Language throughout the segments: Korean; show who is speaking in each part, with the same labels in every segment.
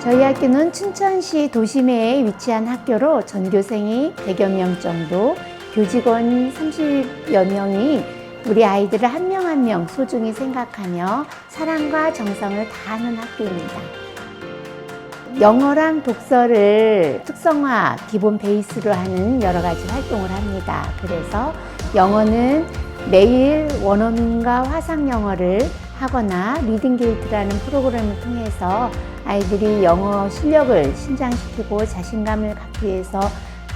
Speaker 1: 저희 학교는 춘천시 도심에 위치한 학교로 전교생이 100여 명 정도, 교직원 30여 명이 우리 아이들을 한 명 한 명 소중히 생각하며 사랑과 정성을 다하는 학교입니다. 영어랑 독서를 특성화 기본 베이스로 하는 여러 가지 활동을 합니다. 그래서 영어는 매일 원어민과 화상 영어를 하거나 리딩 게이트라는 프로그램을 통해서 아이들이 영어 실력을 신장시키고 자신감을 갖기 위해서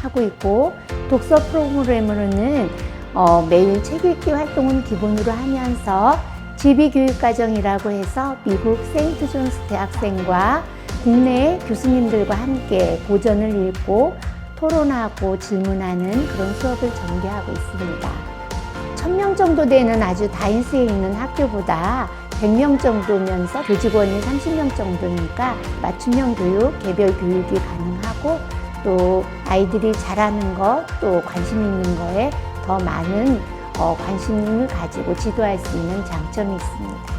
Speaker 1: 하고 있고 독서 프로그램으로는 어, 매일 책 읽기 활동은 기본으로 하면서 지비교육과정이라고 해서 미국 세인트 존스 대학생과 국내 교수님들과 함께 고전을 읽고 토론하고 질문하는 그런 수업을 전개하고 있습니다. 1000명 정도 되는 아주 다인스에 있는 학교보다 100명 정도면서 교직원이 30명 정도니까 맞춤형 교육, 개별 교육이 가능하고 또 아이들이 잘하는 것, 또 관심 있는 거에 더 많은 어, 관심을 가지고 지도할 수 있는 장점이 있습니다.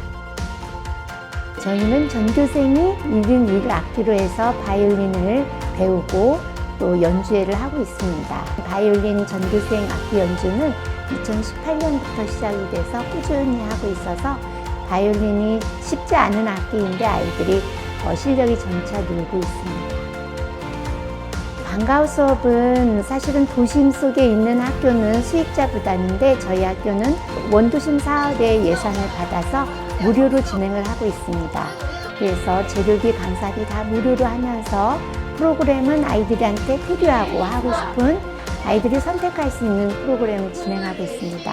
Speaker 1: 저희는 전교생이 1인 1악기로 해서 바이올린을 배우고 또 연주회를 하고 있습니다. 바이올린 전교생 악기 연주는 2018년부터 시작이 돼서 꾸준히 하고 있어서 바이올린이 쉽지 않은 악기인데 아이들이 어, 실력이 점차 늘고 있습니다. 방과후 수업은 사실은 도심 속에 있는 학교는 수익자 부담인데 저희 학교는 원도심 사업의 예산을 받아서 무료로 진행을 하고 있습니다. 그래서 재료비, 강사비 다 무료로 하면서 프로그램은 아이들한테 필요하고 하고 싶은 아이들이 선택할 수 있는 프로그램을 진행하고 있습니다.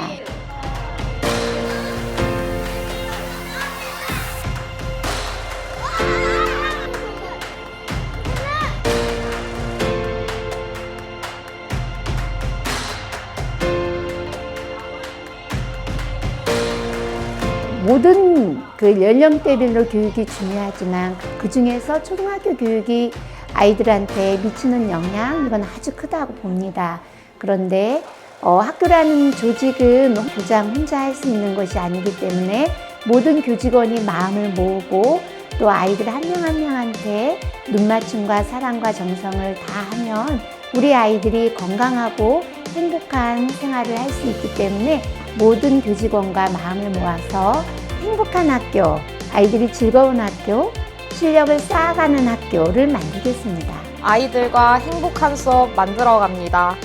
Speaker 1: 모든 그 연령대별로 교육이 중요하지만 그 중에서 초등학교 교육이 아이들한테 미치는 영향 이건 아주 크다고 봅니다. 그런데 어, 학교라는 조직은 교장 혼자 할 수 있는 것이 아니기 때문에 모든 교직원이 마음을 모으고 또 아이들 한 명 한 명한테 눈맞춤과 사랑과 정성을 다하면 우리 아이들이 건강하고 행복한 생활을 할 수 있기 때문에 모든 교직원과 마음을 모아서 행복한 학교, 아이들이 즐거운 학교, 실력을 쌓아가는 학교를 만들겠습니다.
Speaker 2: 아이들과 행복한 수업 만들어 갑니다.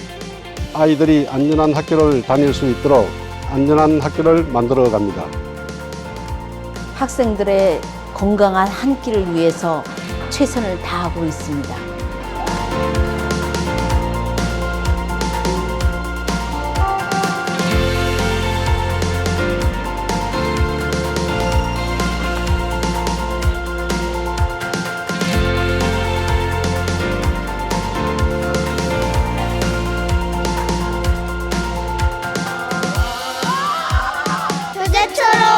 Speaker 3: 아이들이 안전한 학교를 다닐 수 있도록 안전한 학교를 만들어 갑니다.
Speaker 4: 학생들의 건강한 한 끼를 위해서 최선을 다하고 있습니다. 것처럼.